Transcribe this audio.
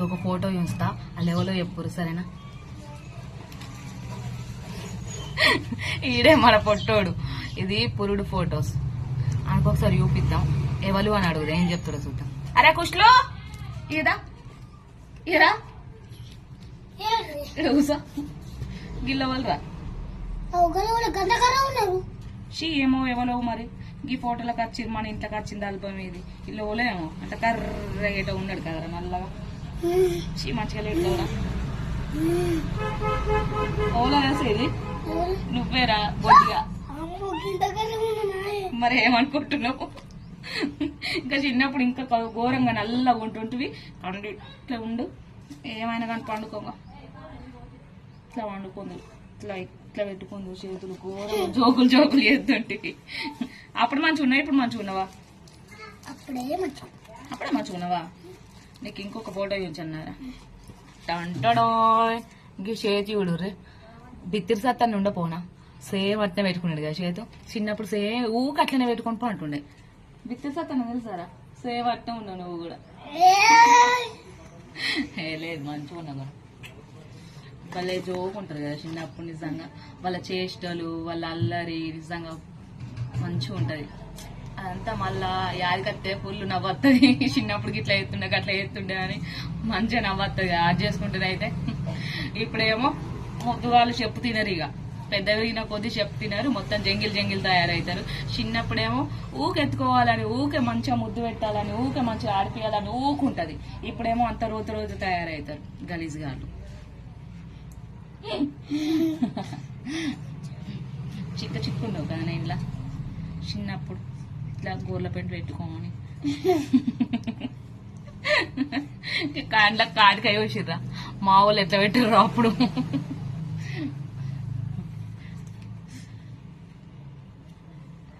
ఆయనకు ఒక ఫోటో చూస్తా. ఆ లెవెల్లో చెప్పురు సరేనా? ఈడే మన పొట్టోడు. ఇది పురుడు ఫొటోస్. ఆయనకు ఒకసారి చూపిద్దాం. ఎవరు అని అడుగుదా? ఏం చెప్తాడో చూద్దాం. అరే కుష్లో! ఇదా ఇరా కూసా. గిల్ల వాళ్ళు రా. షీ ఏమో ఎవరో మరి? ఈ ఫోటోలకు వచ్చింది మన ఇంట్లోకి వచ్చింది ఆల్బమ్ ఇది. ఇల్లు ఏమో అంటే కర్రగేట ఉన్నాడు కదరా నల్లగా. షీ మంచిగా లేదు కదా ఓలా వేసేది నువ్వేరా బొడ్డిగా మరి ఏమనుకుంటున్నావు ఇంకా చిన్నప్పుడు ఇంకా ఘోరంగా నల్లగా ఉంటుంటివి పండు ఇట్లా ఉండు ఏమైనా కానీ పండుకోగా ఇట్లా వండుకుంది ఇట్లా ఇట్లా పెట్టుకుంది చేతులు ఘోరంగా జోకులు జోకులు చేస్తుంటివి. అప్పుడు మంచిగా ఉన్నావు ఇప్పుడు మంచిగా ఉన్నావా అప్పుడే మంచి. అప్పుడే మంచిగా ఉన్నావా నీకు ఇంకొక ఫోటో చూపించన్నారా టంటడో ఇంక చేతి చూడుర్రి. బిత్తిరి సత్తాన్ని ఉండపోనా సేమ్ అట్నే పెట్టుకున్నాడు కదా చేతు. చిన్నప్పుడు సేమ్ ఊకి అట్లనే పెట్టుకొని పంటుండే బిత్తిరి సత్తాన్ని తెలుసారా? సేమ్ అట్నే ఉన్నావు నువ్వు కూడా. ఏ లేదు మంచిగా ఉన్నావు కూడా వాళ్ళే జోక్ కదా చిన్నప్పుడు నిజంగా. వాళ్ళ చేష్టలు వాళ్ళ అల్లరి నిజంగా మంచిగా ఉంటుంది. అదంతా మళ్ళా యాదికత్తే ఫుల్ నవ్వుతుంది చిన్నప్పుడు ఇట్లా ఎత్తుండే అట్లా ఎత్తుండే అని మంచిగా నవ్వుతుంది యాడ్ చేసుకుంటుంది అయితే. ఇప్పుడేమో ముద్దు వాళ్ళు చెప్పు తినరు ఇక పెద్దగా కొద్ది చెప్పు తినరు మొత్తం జంగిల్ జంగిల్ తయారవుతారు చిన్నప్పుడేమో ఊకెత్తుకోవాలని ఊకే మంచిగా ముద్దు పెట్టాలని ఊకే మంచిగా ఆడిపియాలని ఊకుంటది. ఇప్పుడేమో అంత రోజు రోజు తయారవుతారు గలీజ్ గారు చిక్క చిక్కుండవు కదా నేను ఇలా? చిన్నప్పుడు. ఇట్లా గోర్ల పెంట పెట్టుకోమని. కాండ్ల కాడికాయ వచ్చిర్రా మా వాళ్ళు ఎట్లా పెట్టారు అప్పుడు.